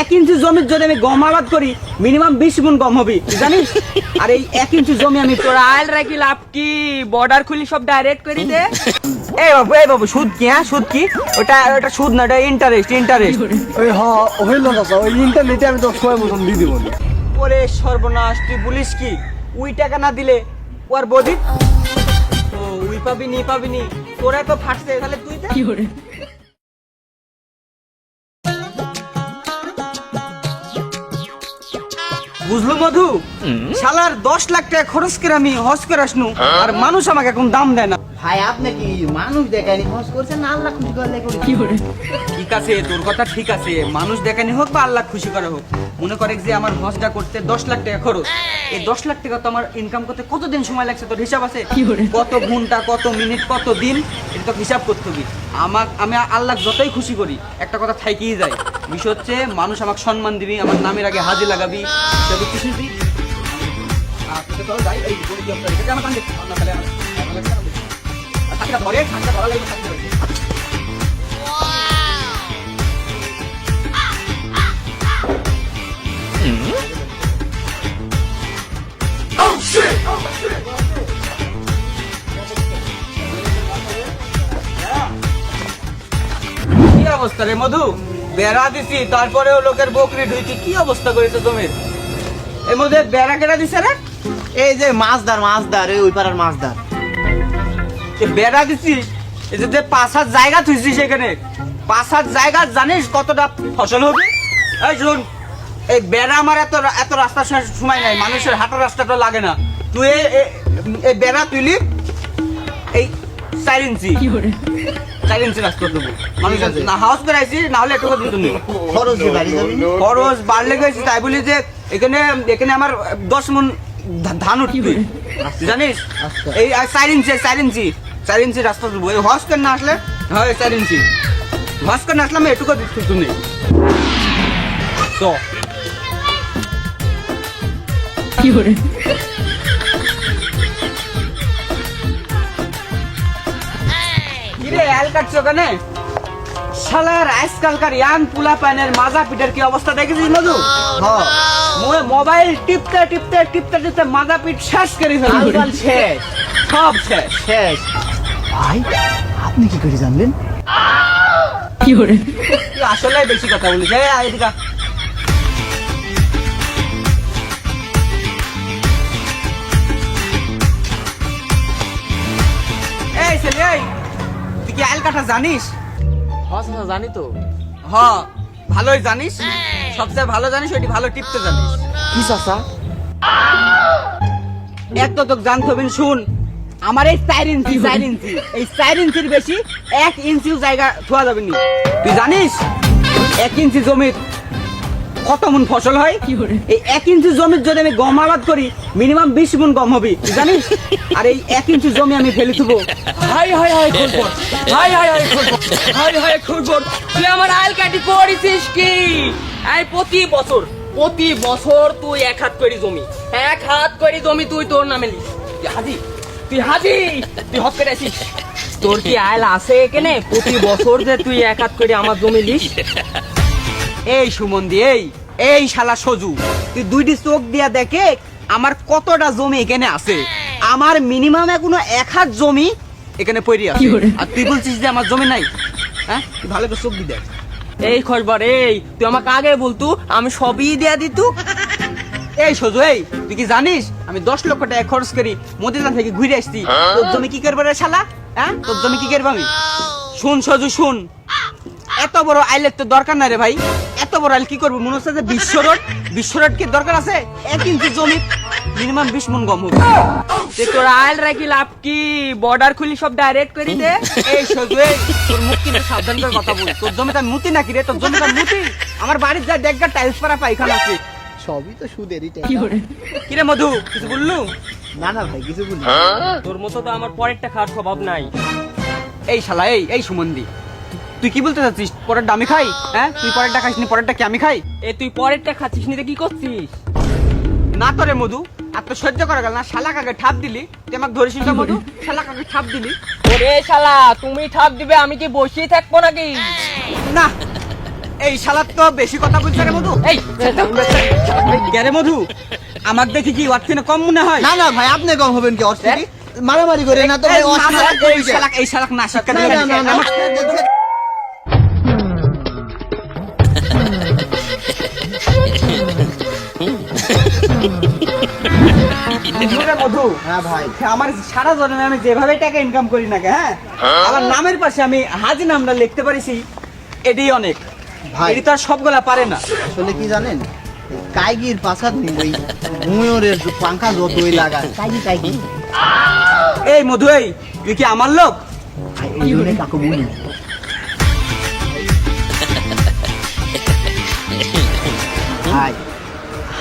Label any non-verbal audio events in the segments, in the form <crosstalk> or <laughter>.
এক ইঞ্চি জমির যদি আমি গম আবাদ করি মিনিমাম বিশ গুণ গম হবে জানিস? আর এই এক ইঞ্চি জমি আমি তোর আইল রাখি লাভ কি? বর্ডার খুলি সব ডাইরেক্ট করি দে। এই বাবু এই বাবু সুদ কি হ্যাঁ? সুদ কি? ওটা ওটা সুদ না ওটা ইন্টারেস্ট ইন্টারেস্ট ওই হ হইল চাচা ওই ইন্টারনেটে আমি তো সময় মতন দিয়ে দিব। ওরে সর্বনাশ তুই বলিস কি? উই টাকা না দিলে ও আর বদি? ও উই পাবি নি পাবি নি। তোরা তো ফাটছে তাহলে তুই দে। বুঝলো মধু? শালার দশ লাখ টাকা খরচ করে আমি হজ করে আসনু আর মানুষ আমাকে এখন দাম দেয় না। ভাই আপনি কি মানুষ দেখায়নি? করছেন আল্লাহ খুশি করলে করি? ঠিক আছে তোর কথা ঠিক আছে। মানুষ দেখানি হোক বা আল্লাহ খুশি করা হোক মনে করে যে আমার হজটা করতে দশ লাখ টাকা খরচ। এই দশ লাখ টাকা তো আমার ইনকাম করতে কতদিন সময় লাগছে তোর হিসাব আছে? কত ঘণ্টা কত মিনিট কত দিন? এটা তো হিসাব করতে হবে। আমাক আমি আল্লাহ যতই খুশি করি একটা কথা থাইকেই যায়। বিষয় হচ্ছে মানুষ আমাকে সম্মান দিবি আমার নামের আগে হাজি লাগাবি সেগুলো কিছু ধরে, ধরা অবস্থা রে মধু? বেড়া দিছি, তারপরেও লোকের বকরি ঢুইছি, কি অবস্থা করেছে তোমার এর মধ্যে বেড়া কেটা দিছে রে? এই যে মাছদার মাছদার, এই ওই পাড়ার মাছদার। বেড়া দিছি, এই যে পাঁচ জায়গা থুইছি সেখানে। পাঁচ জায়গা, জানিস কতটা ফসল হবে? এই শুন, এই বেড়া আমার এত এত রাস্তার সময়- নাই, মানুষের হাঁটার রাস্তাটা লাগে না। তুই এই বেড়া তুলি এই চার ইঞ্চি চার ইঞ্চি রাস্তা দেবো। মানুষ। না হাউস বেড়াইছি না হলে একটু দিত <laughs> খরচ যে বাড়ি যাবি? খরচ বাড়লে গেছে তাই বলি যে এখানে এখানে আমার দশ মন ধান উঠবে। জানিস? আচ্ছা। এই চার ইঞ্চি চার ইঞ্চি চার ইঞ্চি রাস্তা দেবো এই হস করে না আসলে? হয় চার ইঞ্চি হস করে না আসলে আমি এটুকু দিচ্ছি তুমি। তো। কিরে আল কাটছো ওখানে শালার আজকালকার ইয়াং পুলা প্যানের মাজা পিঠের কি অবস্থা দেখেছিস মধু? হ। মোবাইল টিপতে টিপতে টিপতে টিপতে মাজা পিঠ শেষ করে ফেলি শেষ। সব শেষ। শেষ। ভাই আপনি কি করে জানলেন? তুই আসলে বেশি কথা বলিস। এই এদিকে। এই ছেলে এই। কি আইল কাটা জানিস হ্যাঁ জানি তো। হ ভালোই জানিস। সবচেয়ে ভালো জানিস ওইটি ভালো টিপতে জানিস। কি চাচা? এক তো জানতে হবে শুন। আমার এই চার ইঞ্চি চার ইঞ্চি এই চার ইঞ্চির বেশি এক ইঞ্চিও জায়গা থোয়া যাবে নি। তুই জানিস? এক ইঞ্চি জমির কত মন ফসল হয়? এই এক ইঞ্চি জমির যদি আমি গম আবাদ করি মিনিমাম বিশ মন গম হবে জানিস? আর এই এক ইঞ্চি জমি আমি ফেলে থুবো হাই হাই হাই খুরবর হাই হাই হাই খুরবর হাই হাই খুরবর তুই আমার আইল কাটি করেছিস কি? এই প্রতি বছর প্রতি বছর তুই এক হাত করে জমি এক হাত করে জমি তুই তোর নামে লিস। তুই হাজি তুই হাজি তুই হক করে আসিস? তোর কি আইল আছে এখানে? প্রতি বছর যে তুই এক হাত করে আমার জমি লিস? এই সুমন্দি এই এই শালা সজু তুই দুইটি চোখ দিয়া দেখে আমার কতটা জমি এখানে আছে? আমার মিনিমাম এখনও এক হাত জমি এখানে পড়ে আছে। আর তুই বলছিস যে আমার জমি নাই? হ্যাঁ? তুই ভালো করে চোখ দি দেখ। এই খরবার এই তুই আমাকে আগে বলতু আমি সবই দেয়া দিতু। এই সজু এই তুই কি জানিস? আমি দশ লক্ষ টাকা খরচ করি মদিনা থেকে ঘুরে আসছি। তোর জমি কি করব রে শালা? হ্যাঁ? তোর জমি কি করব আমি? শুন সজু শুন। এত বড় আইলের তো দরকার নাই রে ভাই। এত বড় আইল কি করব? মনে হচ্ছে যে বিশ্ব রোড বিশ্ব রোড কি দরকার আছে? এক ইঞ্চি জমি মিনিমাম বিশ মন গম হবে। তে তোর আইল রাখি লাভ কি? বর্ডার খুলি সব ডাইরেক্ট করে দে। এই সজু এই তোর মুখ কিন্তু সাবধান করে কথা বল। তোর জমিটা মুতি নাকি রে? তোর জমিটা মুতি। আমার বাড়ির যা দেখগা টাইলস পাড়া পাইখানা আছে। সবই তো সুদেরই টাকা কিরে? মধু কিছু বললু? না না ভাই কিছু বলি তোর মতো তো আমার পরেরটা খাওয়ার স্বভাব নাই। এই শালা এই এই সুমন্দি তুই কি বলতে চাচ্ছিস পরেরটা আমি খাই হ্যাঁ তুই পরেরটা খাইস নি পরেরটা কি আমি খাই এ তুই পরেরটা খাচ্ছিস নিতে কি করছিস না তো রে মধু আর তো সহ্য করা গেল না শালা কাকে ঠাপ দিলি তুই আমাকে ধরিস না মধু শালা কাকে ঠাপ দিলি ওরে শালা তুমি ঠাপ দিবে আমি কি বসিয়ে থাকব নাকি না এই শালার তো বেশি কথা বলছে রে মধু এই রে মধু আমাকে দেখি কি ওর থেকে কম মনে হয় না না ভাই আপনি কম হবেন কি অস্ট্রেলি মারামারি করে না তো ভাই এই। শালাক এই শালাক না শিক্ষা মধু হ্যাঁ ভাই। আমার সারা জন্মে আমি যেভাবে টাকা ইনকাম করি না হ্যাঁ? আমার নামের পাশে আমি হাজি নামটা লিখতে পারিছি এটাই অনেক। ভাই। এটি আর সবগুলা পারে না। আসলে কি জানেন? কাইগির পাশাত ময়ূরের পাঙ্খা যতই লাগায়। কাইগি কাইগি। এই মধু এই তুই কি আমার লোক? কাকু বলি ভাই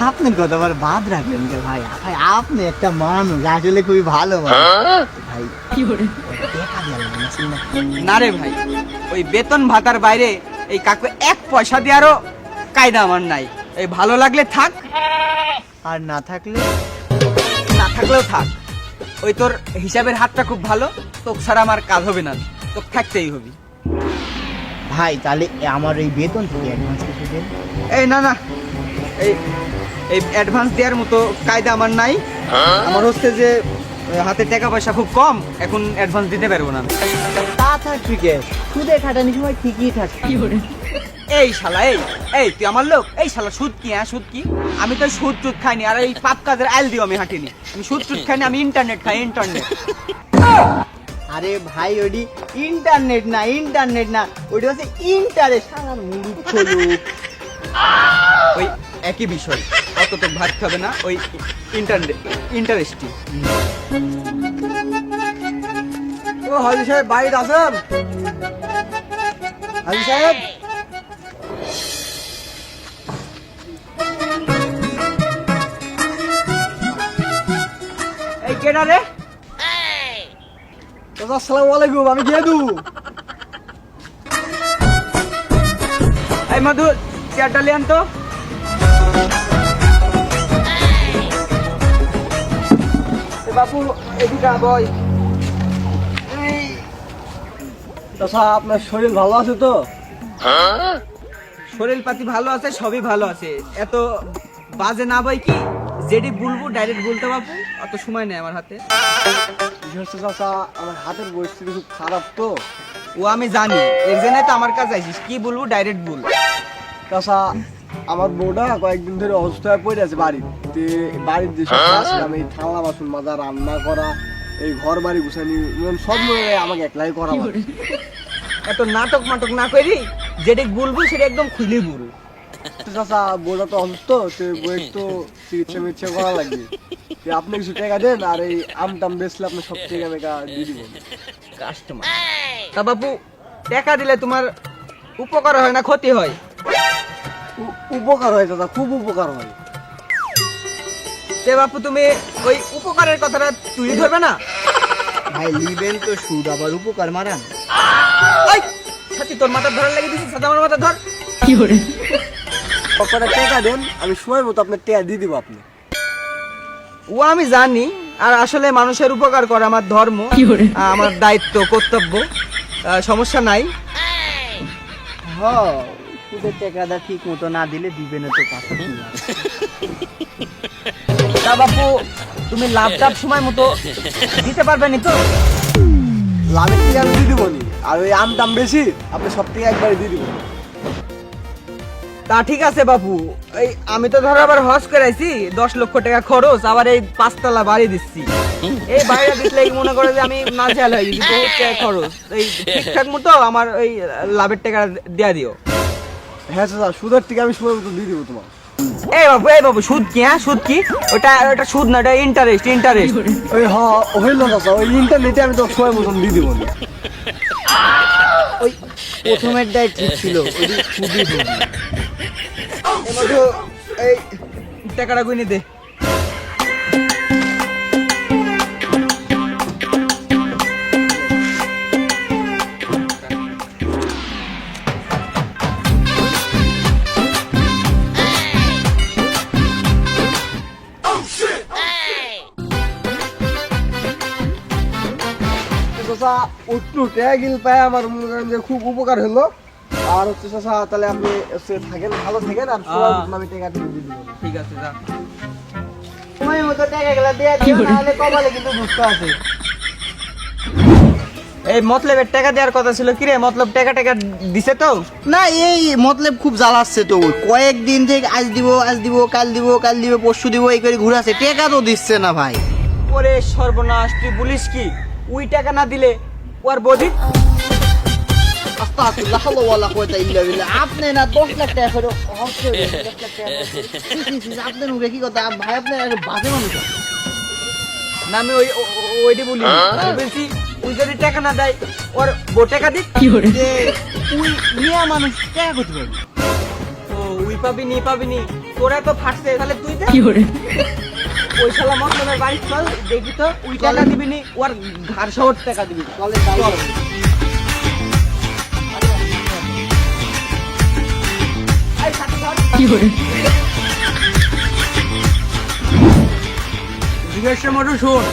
আপনার কথা আবার বাদ রাখলেন কে ভাই? ভাই আপনি একটা মানুষ আসলে খুবই ভালো মানুষ। ভাই না, রে ভাই ওই বেতন ভাতার বাইরে এই কাকু এক পয়সা দেওয়ারও কায়দা আমার নাই। এই ভালো লাগলে থাক আর না থাকলে না থাকলেও থাক। ওই তোর হিসাবের হাতটা খুব ভালো তোকে ছাড়া আমার কাজ হবে না। তোকে থাকতেই হবে। ভাই তাহলে আমার এই বেতন থেকে অ্যাডভান্স কিছু দেন। এই না না এই এই অ্যাডভান্স দেওয়ার মতো কায়দা আমার নাই। আমার হচ্ছে যে হাতে টাকা পয়সা খুব কম এখন অ্যাডভান্স দিতে পারব না আমি। তা থাক ঠিক আছে সুদে খাটানি সময় ঠিকই থাকে। এই শালা এই এই তুই আমার লোক? এই শালা সুদ কি হ্যাঁ সুদ কি? আমি তো সুদ টুদ খাইনি আর এই পাপ কাজের আইল দিও আমি হাঁটিনি। আমি সুদ টুদ খাইনি আমি ইন্টারনেট খাই ইন্টারনেট আরে ভাই ওডি ইন্টারনেট না ইন্টারনেট না ওটা হচ্ছে ইন্টারেস্ট সারা মূর্খ লোক। ওই একই বিষয়। অত তো ভাত খাবে না, ওই ইন্টারেস্টিং। ও, হাজি সাহেব, বাইরে আছেন হাজি সাহেব। এই কেনা রে? আসসালামু আলাইকুম, আমি গেদু এই, মধু, চেয়ারটা লিয়ান তো। বাপু, এদিকে আপনার শরীর ভালো আছে তো? শরীর পাতি ভালো আছে, সবই ভালো আছে। এত বাজে না বই কি? যেটি বলব ডাইরেক্ট বলতে বাপু, অত সময় নেই আমার হাতে। আমার হাতের পরিস্থিতি খুব খারাপ তো। ও আমি জানি, এর জন্য তো আমার কাছে আইসিস কি বলব ডাইরেক্ট বল। চাচা আমার বউটা কয়েকদিন ধরে অসুস্থ হয়ে পড়ে আছে বাড়িতে। বাড়ির যে সব কাজ এই থালা বাসন মাজা রান্না করা এই ঘর বাড়ি গুছানি মানে সব মিলে আমাকে একলাই করা লাগে। এত নাটক মাটক না করি যেটি বলব সেটা একদম খুলে বল তো চাচা বউটা তো অসুস্থ তো বউয়ের তো চিকিৎসা মিকিৎসা করা লাগবে। আপনি কিছু টাকা দেন আর এই আম টাম বেচলে আপনি সব টাকা মেকা দিয়ে দিবেন। কাস্টমার তা বাপু টাকা দিলে তোমার উপকার হয় না ক্ষতি হয়? উপকার হয় দাদা খুব উপকার হয়। তে বাপু তুমি ওই উপকারের কথাটা তুই ধরবে না? ভাই লিবেন তো সুদ আবার উপকার মারান। ওই সাথী তোর মাথা ধরার লেগে দিছিস সাথে আমার মাথা ধর। কটা টাকা দেন আমি সময় মতো আপনার টাকা দিয়ে দিব আপনি। ও আমি জানি আর আসলে মানুষের উপকার করা আমার ধর্ম আমার দায়িত্ব কর্তব্য আহ, সমস্যা নাই। হ টাকাটা ঠিক মতো না দিলে দিবে না তো পাশা তা বাপু তুমি লাভ টাভ সময় মতো দিতে পারবে নি তো? লাভের আমি দিয়ে দিব নি। আর ওই আম দাম বেশি আপনি সব টাকা একবারে দিয়ে দিব। তা ঠিক আছে বাপু এই আমি তো ধরো আবার হজ করাইছি দশ লক্ষ টাকা খরচ আবার এই পাঁচতলা বাড়ি দিচ্ছি। এই বাড়িটা দিলে মনে করে যে আমি না ঝাল হয়ে গেছি বহুত টাকা খরচ। এই ঠিকঠাক মতো আমার ওই লাভের টাকা দেয়া দিও। হ্যাঁ চাচা সুদের থেকে আমি সুদের মতো দিয়ে দিব তোমার। এই বাবু এই বাবু সুদ কি হ্যাঁ? সুদ কি? ওটা ওটা সুদ না ওটা ইন্টারেস্ট ইন্টারেস্ট ওই হ হইল চাচা ওই ইন্টারনেটে আমি তো সময় মতন দিয়ে দিব। নি ওই প্রথমের দায় ঠিক ছিল ওই সুদই এই টাকাটা গুনে দে। পায় আমার মনে করেন যে খুব উপকার হলো। আর হচ্ছে তাহলে আপনি থাকেন ভালো থাকেন আর। আমি টাকা দিয়ে দিব। ঠিক আছে যা। সময় মতো টাকা গেলা দিয়ে দিও নাহলে কপালে কিন্তু দুঃখ আছে। এই মতলবের টাকা দেওয়ার কথা ছিল কি রে? মতলব টাকা টাকা দিছে তো? না এই মতলব খুব জ্বালাচ্ছে তো। কয়েকদিন থেকে আজ দিব আজ দিব কাল দিব কাল দিব পরশু দিব এই করে ঘুরাচ্ছে টাকা তো দিচ্ছে না ভাই। ওরে সর্বনাশ তুই বলিস কি? ওই টাকা না দিলে ওর বদি আস্তাগফিরুল্লাহ ওয়ালা কুওয়াতা ইল্লা বিল্লাহ। আপনি না 10 লাখ টাকা করে হচ্ছে 10 লাখ টাকা করে। আপনার মুখে কি কথা? ভাই আপনি বাজে মানুষ। না আমি ওই ওইটি বলি। বলছি ওই যদি টাকা না দেয় ওর বউ টাকা দিক। যে তুই মিয়া মানুষ টাকা করতে পারবি ও উই পাবি নি পাবি নি। তোরা তো ফাটছে তাহলে তুই দে। ওই শালা মতলবের বাড়ি চল দেখি তো ওই টাকা দিবি নি ওর ঘাড় শহর টাকা দিবি চলে তাই চল। করবি। জিজ্ঞাসা মতো শোন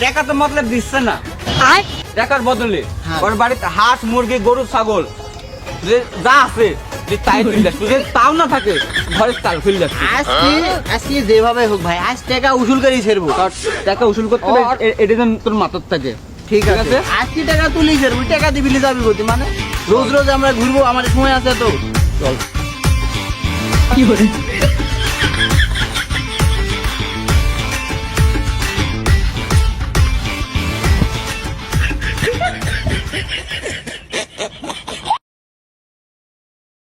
টাকা তো মতলব দিচ্ছে না টাকার বদলে হ্যাঁ। ওর বাড়িতে হাঁস মুরগি গরু ছাগল যে যা আছে যে তাই দেখ তুই তাও না থাকে ঘরে তাল ফেলে আজকে আজকে যেভাবে হোক ভাই আজ টাকা উসুল করেই ছেড়বো। টাকা উসুল করতে এটা যেন তোর মাথার থাকে। ঠিক আছে? আজকে টাকা তুলি ছেড়বো টাকা দিবি যাবি গতি মানে রোজ রোজ আমরা ঘুরবো আমার সময় আছে তো। চল। কি করে